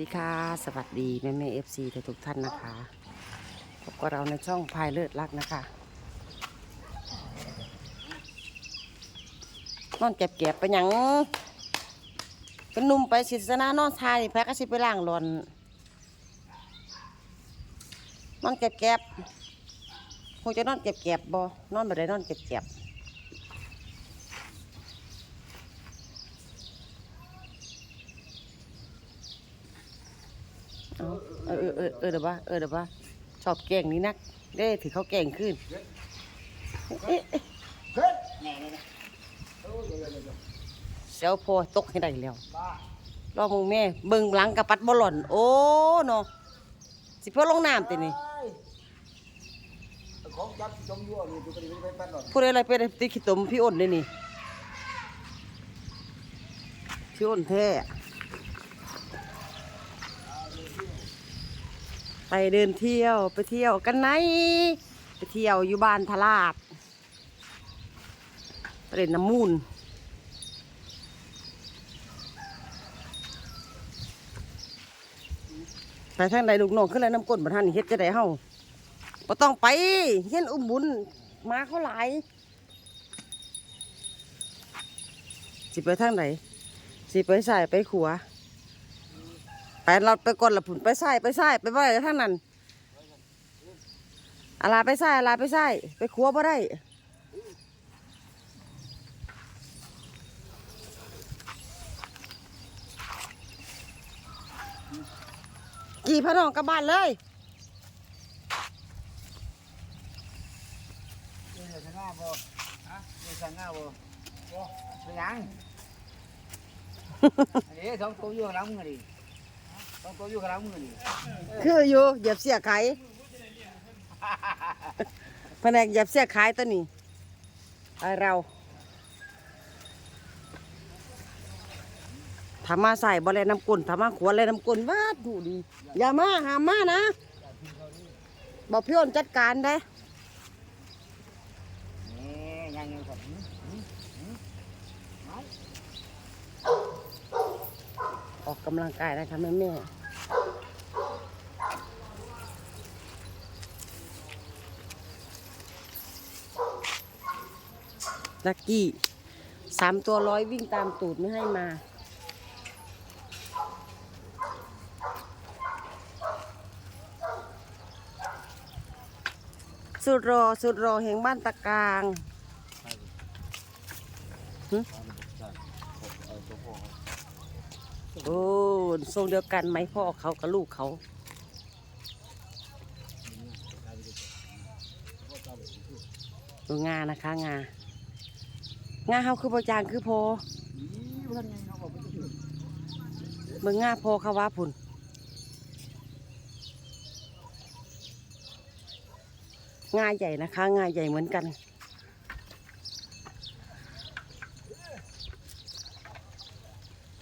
สวัสดีค่ะสวัสดีแม่แม่เอฟซีทุกท่านนะคะพบกับเราในช่องพายเลิศรักนะคะนอนเก็บๆไปยังเป็นนุ่มไปศิษนานอนทายแพ้ก็สิไปล่างหลอนนอนเก็บๆคงจะนอนเก็บๆบ่นอนบ่ไดนอนเก็บๆเอา เออเดี๋ยวว่าเออเดี๋ยวว่าชอบแกล้งนี่นักเด้ถือเขาแกล้งขึ้นเอ๊ะเอ๊ะเซลพอตกให้ได้แล้วรอมึงแม่เบิ่งหลังกระปัดบ่หล่อน โอ้เนาะสิเพื่อลงน้ำตินี่พูดอะไรไปติขี้ตมพี่อ้นเลยนี่พี่อ้นแท้ ไปเดินเที่ยวไปเที่ยวกันไหน ไปเที่ยวอยู่บ้านทลาดไปเล่นน้ำมูลไปทางใดลูกน้องขึ้นแล้วน้ำก้นบัทันนี่เฮ็ดจะได้เฮาบ่ต้องไปเฮ็นอุ้มบุญมาเขาหลายสิไปทางไหนสิไปใส่ไปขัวา ไปเราไปก่อนละผุนไปใส่ไปใส่ไปบ่ได้ทางนั้นอะไรไปใส่อะไรไปใส่ไปขัวบ่ได้กี่พะน้องกลับบ้านเลยนี่เลยสังงาบ่ฮะนี่สังงาบ่บ่เป็นหยังอันนี้สองตัวอยู่ข้างหลังมึงดิสอง ตัวอยู่ข้างหลังมึงดิคืออยู่เหยียบเสียไข่แผนกเหยียบเสียไข่ตัวนี้ไอเราทำมาใส่บ่แลน้ำกุนทำมาขวดแลน้ำกุนว้าดูดี อย่ามาหามมานะ บอกพี่อ้นจัดการได้นี่ยังยังก่อนออกกำลังกายนะคะแม่แม่ ลักกี้สามตัวร้อยวิ่งตามตูดไม่ให้มา สุดรอสุดรอแห่งบ้านตะกาง โอ้ทรงเดียวกันไหมพ่อเขากับลูกเขาดูงานะคะงา งาเขาคือบจางคือพเพิ่นยังเอาบ่ไปถึงเมืองงาพเขาว่าพุ่นงาใหญ่นะคะงาใหญ่เหมือนกัน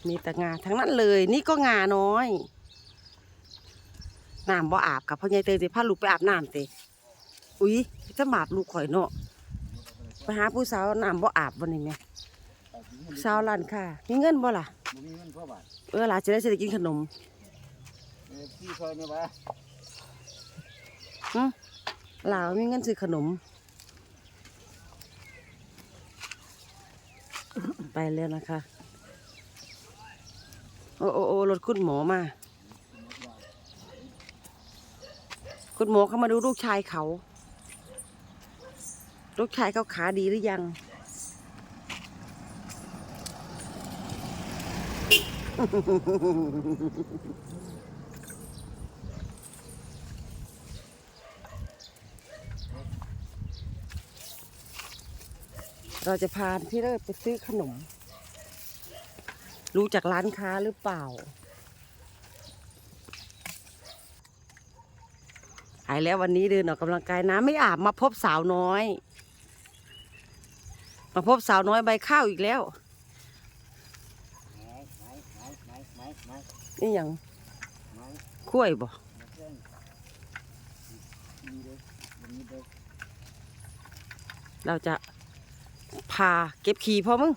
มีแต่งาทั้งนั้นเลย นี่ก็งาน้อยน้ำบ่อาบกับพ่อใหญ่เตยสิพาลูกไปอาบน้ำเตอุ๊ยจะบาปลูกข่อยเนาะ ไปหาผู้สาวน้ำบ่อาบวันนี้เนี่ยสาวร้านค่ะ มีเงินบ่ล่ะบ่มีเงินพ่อบาทเออหลานจะได้สิได้กินขนมเออพี่ซอยเนี่ยบ่หึหลาวมีเงินซื้อขนม ไปแล้วนะคะ โอ้โอ้โอ้รถคุณหมอมา คุณหมอเขามาดูลูกชายเขา ลูกชายเขาขาดีหรือยัง เราจะพาพี่เลิศไปซื้อขนม รู้จากร้านค้าหรือเปล่า หายแล้ววันนี้เดินออกกำลังกายน้ำไม่อาบมาพบสาวน้อย มาพบสาวน้อยใบข้าวอีกแล้วไหนไหนไหนไหนไหนนี่ยังไหนคุ้วยบ่มาเพิ่นมีเด้อบ่มีเด้อเราจะพาเก็บขี่พ่อมึง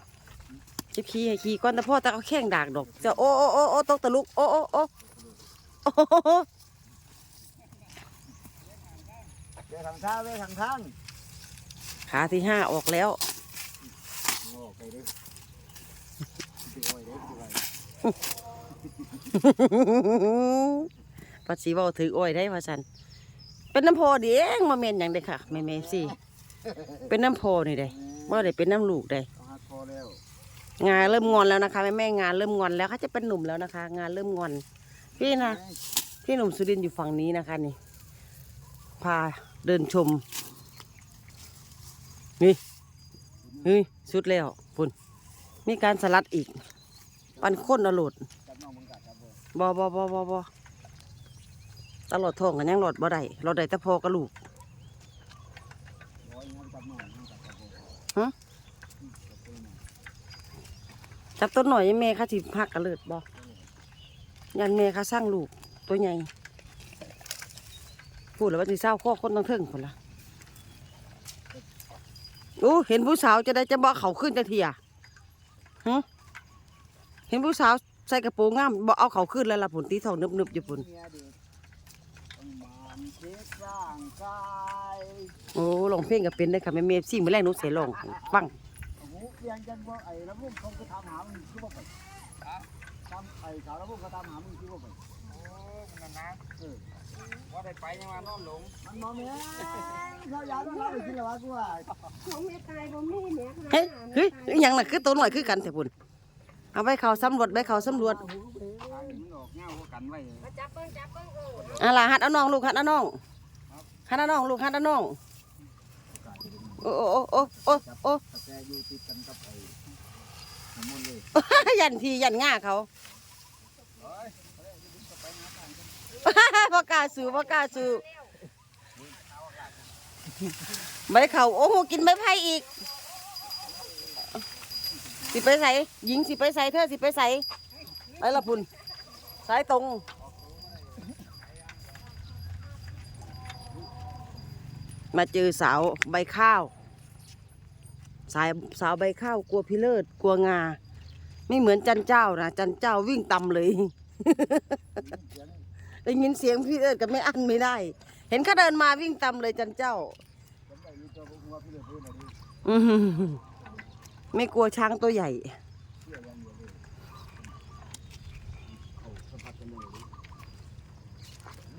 เก็บขี่ให้ขี่ก่อนแต่พ่อแต่เอาแข้งดากดอก จะโอ้โอ้โอ้โอ้ตกตะลุก โอ้โอ้โอ้เโอ้โหเดี๋ยวทางทางเดี๋ยวทางทางขาที่ห้าออกแล้ว โอ้ไปดิไปโอ้ยเด้ไป ไว้ปัดสีเบาถืออ้อยได้ว่าสันเป็นน้ำพอเดีเองมาเมนอย่างเด้ค่ะแม่แม่สิเป็นน้ำพอนี่เด้ว่าได้เป็นน้ำลูกเด้เอาหักคอแล้วงานเริ่มงอนแล้วนะคะแม่แม่งานเริ่มงอนแล้วเขาจะเป็นหนุ่มแล้วนะคะ งานเริ่มงอน พี่นะพี่หนุ่มสุรินอยู่ฝั่งนี้นะคะนี่ พาเดินชม นี่เฮ้ยสุดแล้วปุ่นมีการสลัดอีก ปันข้นอรดบองมึงกัดบอบอบอบอตลอดทองกันยังหลอดบ่ได้เราได้แต่พอกระลูกร้อยงั้นจับน้องมึงกัดจับบ่ฮะจับต้นหน่อยยังแม่เขาสิพักกระเลิดบอยันแม่เขาสร้างลูกตัวใหญ่พูดแล้วว่าสิเศร้าข้อคนต้องเทิงคนละโอ้เห็นผู้สาวจะได้จะบอกเขาขึ้นจะเทียฮะ เห็นผู้สาวใส่กระโปรงงามบอกเอาเขาขึ้นแล้วล่ะผลตีทองนึบๆอยู่ผลเมียเด็กต้องมันเช็คร่างกายโอ้ลองเพลงกับเป็นได้ค่ะแม่เมฟซี่มือแรกหนูเสียลองฟังโอ้โหเรียนกันบ่ไอ้แล้วพวกเขาก็ทำหามึงคือบ่ไปทำไอ้สาวแล้วพวกเขาทำหามึงคือบ่ไปโอ้มึงนั่นนะเออว่าได้ไปยังมานอนหลงมันนอนแม่เราอยากต้องรับไปกินแล้ววะกูว่าเฮ้ยเฮ้ยอหยังน่ะคือตัวหน่อยคือกันแต่พุ่น เอาไปเขาสำรวจไปเขาสำรวจทางนี้มันออกเงาพวกกันไว้อะล่ะหัดเอาน้องลูกหัดเอาน้องหัดเอาน้องลูกหัดเอาน้องโอ้โอ้โอ้โอ้โอ้ตะแกอยู่ติดกันกับไอ้น้ำมันเลยโอ้ยันทียันง่าเขาบ่กล้าสู้บ่กล้าสู้ใบเขาโอ้โหกินใบไผ่อีก สิไปใส่หญิงสิไปใส่เธอสิไปใส่ไปละพุ่นสายตรงมาเจอสาวใบข้าว สายสาวใบข้าวกลัวพิเลิศกลัวงา ไม่เหมือนจันเจ้านะจันเจ้าวิ่งตำเลยได้ยินเสียงพี่เลิศกับไม่อั้นไม่ได้ เห็นเขาเดินมาวิ่งตำเลยจันเจ้าผมได้อยู่ตัวพวกหัวพี่เลยเพื่อนอะ ไม่กลัวช้างตัวใหญ่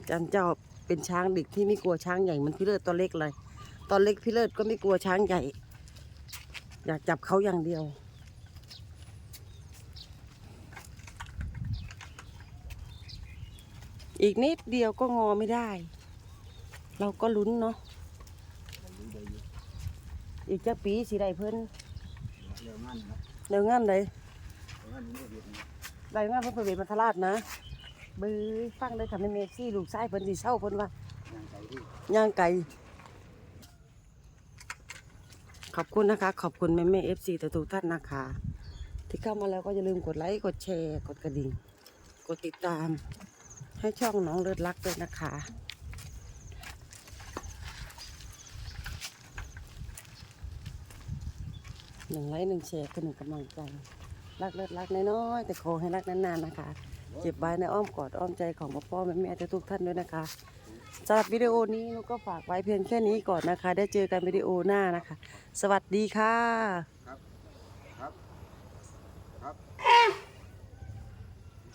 จันเจ้าเป็นช้างเด็กที่ไม่กลัวช้างใหญ่มันพี่เลิศตัวเล็กเลย ตอนเล็กพี่เลิศก็ไม่กลัวช้างใหญ่ อยากจับเขาอย่างเดียว อีกนิดเดียวก็งอไม่ได้ เราก็ลุ้นเนาะอีกจะปีสิได้เพิ่น เรื่องงานนะเดี๋ยวงานเลยเรื่องงานนี้เรียนนะได้งานเพิ่นไปเวทมัทราชนะบือฟังเลยค่ะแม่เมซี่ลูกชายเพิ่นสิเศร้าเพิ่นว่ายังใจที่ย่างไก่ ขอบคุณนะคะ ขอบคุณแม่แม่เอฟซีทุกๆท่านนะคะ ที่เข้ามาแล้วก็อย่าลืมกดไลค์กดแชร์ กดกระดิ่ง กดติดตาม ให้ช่องน้องเลิศรักด้วยนะคะ หนึ่งไลค์หนึ่งแชร์คือหนึ่งกำลังใจ รักเลิศรักน้อยๆแต่ขอให้รักนานๆนะคะ เก็บไว้ในอ้อมกอดอ้อมใจของพ่อพ่อแม่แม่ทุกท่านด้วยนะคะสำหรับวิดีโอนี้นุกก็ฝากไว้เพียงแค่นี้ก่อนนะคะ ได้เจอกันวิดีโอหน้านะคะ สวัสดีค่ะ